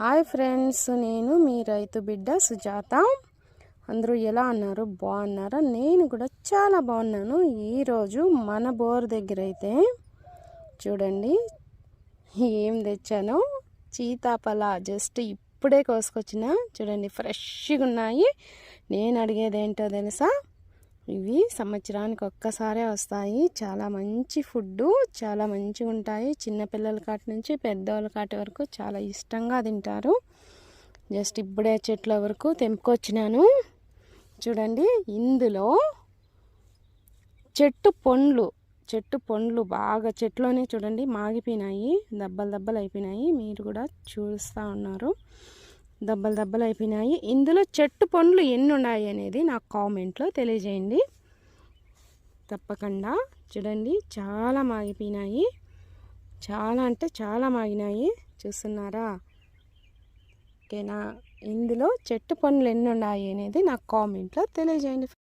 Hi friends నేను మీ రైతు బిడ్డ సుజాత. అందరూ ఎలా అన్నారు బాగున్నారా? నేను కూడా చాలా బాగున్నాను. ఈరోజు మన బోర్ దగ్గర అయితే చూడండి ఏం తెచ్చానో. చీతాపల జస్ట్ ఇప్పుడే కోసుకొచ్చిన. చూడండి ఫ్రెష్గా ఉన్నాయి. నేను అడిగేది ఏంటో తెలుసా? ఇవి సంవత్సరానికి ఒక్కసారే వస్తాయి. చాలా మంచి ఫుడ్ చాలా మంచిగా ఉంటాయి. చిన్నపిల్లల కాటి నుంచి పెద్దవాళ్ళ కాటి వరకు చాలా ఇష్టంగా తింటారు. జస్ట్ ఇప్పుడే చెట్ల వరకు తెంపుకొచ్చినాను. చూడండి ఇందులో చెట్టు పండ్లు చెట్టు పండ్లు బాగా చెట్లోనే చూడండి మాగిపోయినాయి. దెబ్బలు దెబ్బలు అయిపోయినాయి. మీరు కూడా చూస్తూ ఉన్నారు. దెబ్బలు దెబ్బలు అయిపోయినాయి. ఇందులో చెట్టు పండ్లు ఎన్ని ఉన్నాయి అనేది నాకు కామెంట్లో తెలియజేయండి. తప్పకుండా చూడండి చాలా మాగిపోయినాయి. చాలా అంటే చాలా మాగినాయి. చూస్తున్నారా? ఓకేనా? ఇందులో చెట్టు పండ్లు ఎన్ని ఉన్నాయి అనేది నాకు కామెంట్లో తెలియజేయండి.